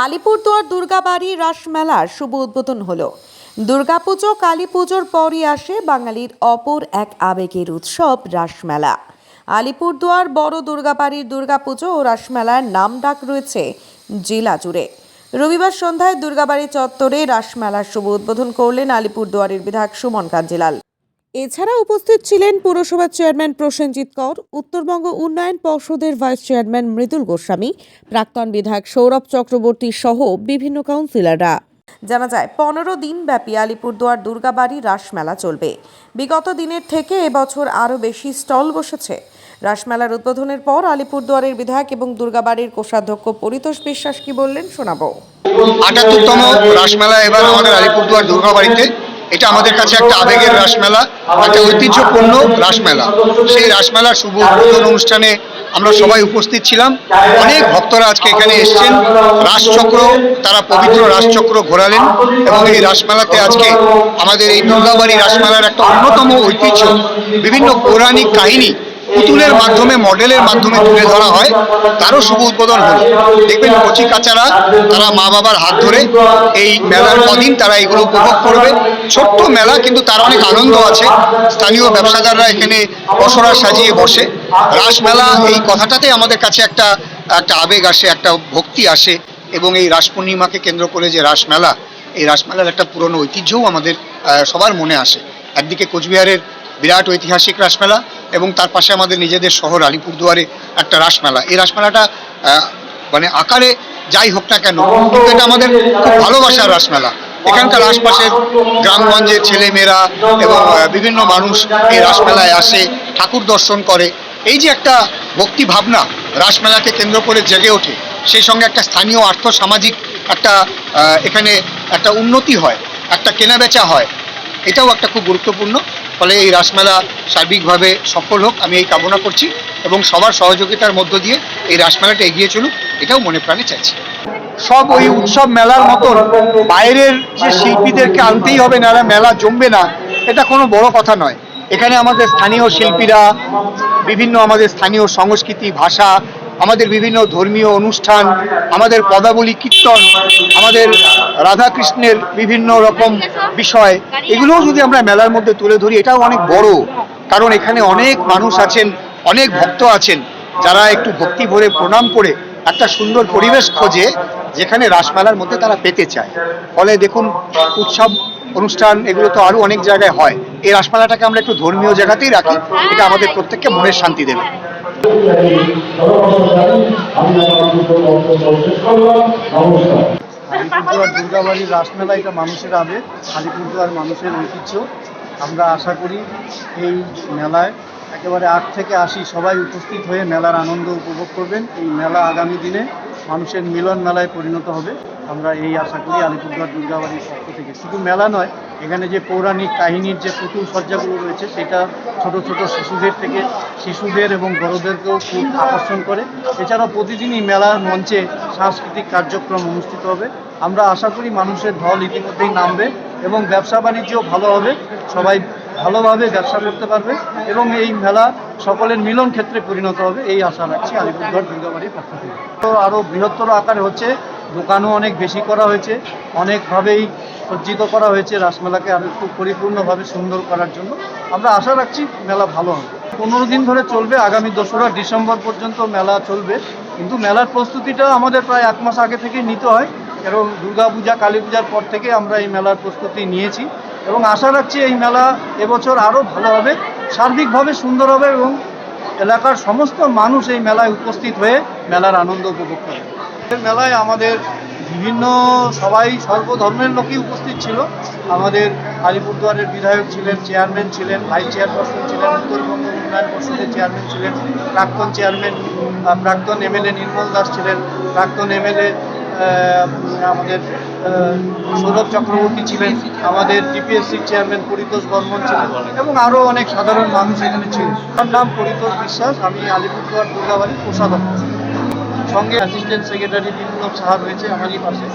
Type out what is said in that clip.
আলিপুরদুয়ার দুর্গাবাড়ি রাসমেলার শুভ উদ্বোধন হলো। দুর্গাপুজো কালী পুজোর পরই আসে বাঙালির অপর এক আবেগের উৎসব রাসমেলা আলিপুরদুয়ার বড় দুর্গাবাড়ির দুর্গাপুজো ও রাসমেলার নাম ডাক রয়েছে জেলা জুড়ে। রবিবার সন্ধ্যায় দুর্গাবাড়ি চত্বরে রাসমেলার শুভ উদ্বোধন করলেন আলিপুরদুয়ারের বিধায়ক সুমন কাঞ্জিলাল। এছাড়া উপস্থিত ছিলেন পুরসভার চেয়ারম্যান প্রসেনজিৎ কর, উত্তরবঙ্গ উন্নয়ন পর্ষদের ভাইস চেয়ারম্যান মৃদুল গোস্বামী, প্রাক্তন বিধায়ক সৌরভ চক্রবর্তী সহ বিভিন্ন কাউন্সিলররা। জানা যায়, পনেরো দিন ব্যাপী আলিপুরদুয়ার দুর্গাবাড়ি রাসমেলা চলবে। বিগত দিনের থেকে এবছর আরও বেশি স্টল বসেছে। রাসমেলার উদ্বোধনের পর আলিপুরদুয়ারের বিধায়ক এবং দুর্গাবাড়ির কোষাধ্যক্ষ পরিতোষ বিশ্বাস কি বললেন শোনাবো। আটাত্তরতম রাসমেলা এবার আমাদের আলিপুরদুয়ার দুর্গাবাড়িতে এটা আমাদের কাছে একটা আবেগের রাসমেলা একটা ঐতিহ্যপূর্ণ রাসমেলা সেই রাসমেলার শুভ উদ্বোধন অনুষ্ঠানে আমরা সবাই উপস্থিত ছিলাম। অনেক ভক্তরা আজকে এখানে এসছেন। রাসচক্র, তারা পবিত্র রাসচক্র ঘোরালেন এবং এই রাসমেলাতে আজকে আমাদের এই দুর্গাবাড়ি রাসমেলার একটা অন্যতম ঐতিহ্য। বিভিন্ন পৌরাণিক কাহিনী পুতুলের মাধ্যমে, মডেলের মাধ্যমে তুলে ধরা হয়, তারও শুভ উদ্বোধন হলো। দেখবেন কচি কাচারা, তারা মা বাবার হাত ধরে এই মেলার কদিন তারা এগুলো উপভোগ করবে। ছোট্ট মেলা, কিন্তু তার অনেক আনন্দ আছে। স্থানীয় ব্যবসাদাররা এখানে পসরা সাজিয়ে বসে। রাসমেলা, এই কথাটাতে আমাদের কাছে একটা একটা আবেগ আসে, একটা ভক্তি আসে। এবং এই রাস পূর্ণিমাকে কেন্দ্র করে যে রাসমেলা, এই রাসমেলার একটা পুরনো ঐতিহ্যও আমাদের সবার মনে আসে। একদিকে কোচবিহারের বিরাট ঐতিহাসিক রাসমেলা এবং তার পাশে আমাদের নিজেদের শহর আলিপুরদুয়ারে একটা রাসমেলা। এই রাসমেলাটা মানে আকারে যাই হোক না কেন কিন্তু এটা আমাদের খুব ভালোবাসার রাসমেলা। এখানকার আশপাশের গ্রামগঞ্জের ছেলেমেয়েরা এবং বিভিন্ন মানুষ এই রাসমেলায় আসে, ঠাকুর দর্শন করে। এই যে একটা ভক্তি ভাবনা রাসমেলাকে কেন্দ্র করে জেগে ওঠে, সেই সঙ্গে একটা স্থানীয় আর্থ সামাজিক একটা এখানে একটা উন্নতি হয়, একটা কেনাবেচা হয়। এটাও একটা খুব গুরুত্বপূর্ণ। ফলে এই রাসমেলা সার্বিকভাবে সফল হোক, আমি এই কামনা করছি এবং সবার সহযোগিতার মধ্য দিয়ে এই রাসমেলাটা এগিয়ে চলুক, এটাও মনে প্রাণে চাইছি। সব ওই উৎসব মেলার মতন বাইরের যে শিল্পীদেরকে আনতেই হবে না মেলা জমবে না, এটা কোনো বড় কথা নয়। এখানে আমাদের স্থানীয় শিল্পীরা, বিভিন্ন আমাদের স্থানীয় সংস্কৃতি, ভাষা আমাদের বিভিন্ন ধর্মীয় অনুষ্ঠান, আমাদের পদাবলী কীর্তন, আমাদের রাধাকৃষ্ণের বিভিন্ন রকম বিষয়, এগুলোও যদি আমরা মেলার মধ্যে তুলে ধরি, এটাও অনেক বড়। কারণ এখানে অনেক মানুষ আছেন, অনেক ভক্ত আছেন, যারা একটু ভক্তি ভরে প্রণাম করে একটা সুন্দর পরিবেশ খোঁজে, যেখানে রাসমেলার মধ্যে তারা পেতে চায়। ফলে দেখুন, উৎসব, অনুষ্ঠান, এগুলো তো আরও অনেক জায়গায় হয়। এই রাসমেলাটাকে আমরা একটু ধর্মীয় জায়গাতেই রাখি, এটা আমাদের প্রত্যেককে মনের শান্তি দেবে। আলিপুরদুয়ার দুর্গাবাড়ির রাসমেলা এটা মানুষের আবেগ আলিপুরদুয়ার মানুষের ঐতিহ্য। আমরা আশা করি এই মেলায় একেবারে আট থেকে আশি সবাই উপস্থিত হয়ে মেলার আনন্দ উপভোগ করবেন। এই মেলা আগামী দিনে মানুষের মিলন মেলায় পরিণত হবে। আমরা এই আশা করি আলিপুরদুয়ার দুর্গাবাড়ির পক্ষ থেকে। শুধু মেলা নয়, এখানে যে পৌরাণিক কাহিনীর যে পুতুল সজ্জাগুলো রয়েছে, সেটা ছোট ছোট শিশুদের থেকে শিশুদের এবং বড়দেরকেও খুব আকর্ষণ করে। এছাড়াও প্রতিদিনই মেলার মঞ্চে সাংস্কৃতিক কার্যক্রম অনুষ্ঠিত হবে। আমরা আশা করি মানুষের ঢল ইতিমধ্যেই নামবে এবং ব্যবসা বাণিজ্যও ভালো হবে। সবাই ভালোভাবে ব্যবসা করতে পারবে এবং এই মেলা সকলের মিলন ক্ষেত্রে পরিণত হবে। এই আশা রাখছি আলিপুরদুয়ার দুর্গাবাড়ির পক্ষ থেকে। তো আরও বৃহত্তর আকারে হচ্ছে দোকানও অনেক বেশি করা হয়েছে, অনেকভাবেই সজ্জিত করা হয়েছে রাসমেলাকে আরও খুব পরিপূর্ণভাবে সুন্দর করার জন্য। আমরা আশা রাখছি মেলা ভালো হবে। পনেরো দিন ধরে চলবে, আগামী দোসরা ডিসেম্বর পর্যন্ত মেলা চলবে। কিন্তু মেলার প্রস্তুতিটা আমাদের প্রায় এক মাস আগে থেকে নিতে হয়। এবং দুর্গাপূজা কালী পূজার পর থেকে আমরা এই মেলার প্রস্তুতি নিয়েছি। এবং আশা রাখছি এই মেলা এবছর আরও ভালো হবে, সার্বিকভাবে সুন্দর হবে এবং এলাকার সমস্ত মানুষ এই মেলায় উপস্থিত হয়ে মেলার আনন্দ উপভোগ করবে। এই মেলায় আমাদের বিভিন্ন সবাই সর্বধর্মের লোকই উপস্থিত ছিল। আমাদের আলিপুরদুয়ারের বিধায়ক ছিলেন, চেয়ারম্যান ছিলেন, ভাইস চেয়ারপারসন ছিলেন, উত্তরবঙ্গ উন্নয়ন পর্ষদের চেয়ারম্যান ছিলেন, প্রাক্তন চেয়ারম্যান প্রাক্তন এমএলএ নির্মল দাস ছিলেন, প্রাক্তন এমএলএ আমাদের সৌরভ চক্রবর্তী ছিলেন, আমাদের ডিপিএসসির চেয়ারম্যান পরিতোষ বর্মন ছিলেন এবং আরও অনেক সাধারণ মানুষ এখানে ছিলেন। আমার নাম পরিতোষ বিশ্বাস, আমি আলিপুরদুয়ার দুর্গাবাড়ির কোষাধ্যক্ষ। সঙ্গে অ্যাসিস্ট্যান্ট সেক্রেটারি বিপ্লব সাহা রয়েছে আমারই পাশে।